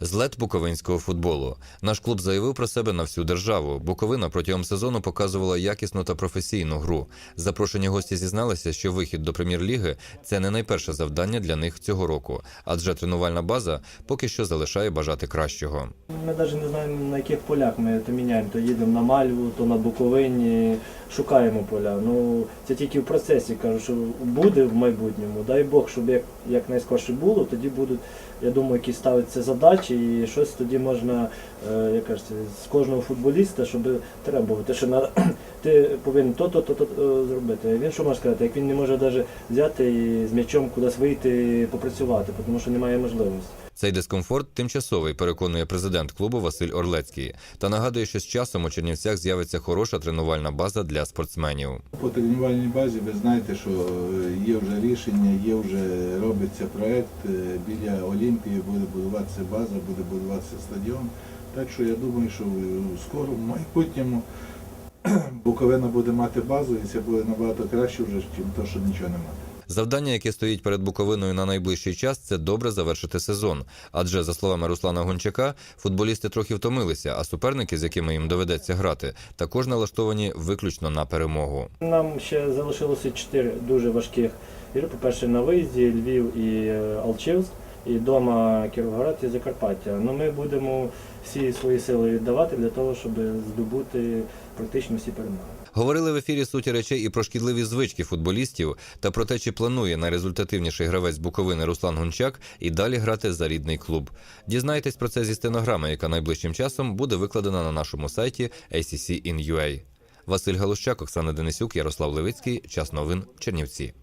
Злет буковинського футболу. Наш клуб заявив про себе на всю державу. Буковина протягом сезону показувала якісну та професійну гру. Запрошені гості зізналися, що вихід до прем'єр-ліги це не найперше завдання для них цього року, адже тренувальна база поки що залишає бажати кращого. Ми навіть не знаємо на яких полях ми то міняємо, то їдемо на Мальву, то на Буковині, шукаємо поля. Ну це тільки в процесі кажу, що буде в майбутньому. Дай Бог, щоб як, як найскорше було, тоді будуть, я думаю, якісь ставляться задачі і щось тоді можна, е, як кажеться, з кожного футболіста, щоб требувати, що на, ти повинен то-то, то-то зробити. Він що може сказати, як він не може навіть взяти і з м'ячом кудись вийти попрацювати, тому що немає можливості. Цей дискомфорт тимчасовий, переконує президент клубу Василь Орлецький, та нагадує, що з часом у Чернівцях з'явиться хороша тренувальна база для спортсменів. По тренувальній базі ви знаєте, що е, є вже рішення, є вже робиться проект. е, Біля Олімпії буде будуватися база, буде будуватися стадіон. Так що я думаю, що в скорому майбутньому Буковина буде мати базу і це буде набагато краще вже, ніж то, що нічого немає. Завдання, яке стоїть перед Буковиною на найближчий час, це добре завершити сезон. Адже, за словами Руслана Гончака, футболісти трохи втомилися, а суперники, з якими їм доведеться грати, також налаштовані виключно на перемогу. Нам ще залишилося чотири дуже важких ігри. По-перше, на виїзді Львів і е, Алчевськ, і вдома Кіровоград і Закарпаття. Ну, ми будемо всі свої сили віддавати для того, щоб здобути практично всі перемоги. Говорили в ефірі суті речей і про шкідливі звички футболістів та про те, чи планує найрезультативніший гравець Буковини Руслан Гончак і далі грати за рідний клуб. Дізнайтесь про це зі стенограми, яка найближчим часом буде викладена на нашому сайті ACC in UA. Василь Галущак, Оксана Денисюк, Ярослав Левицький. Час новин Чернівці.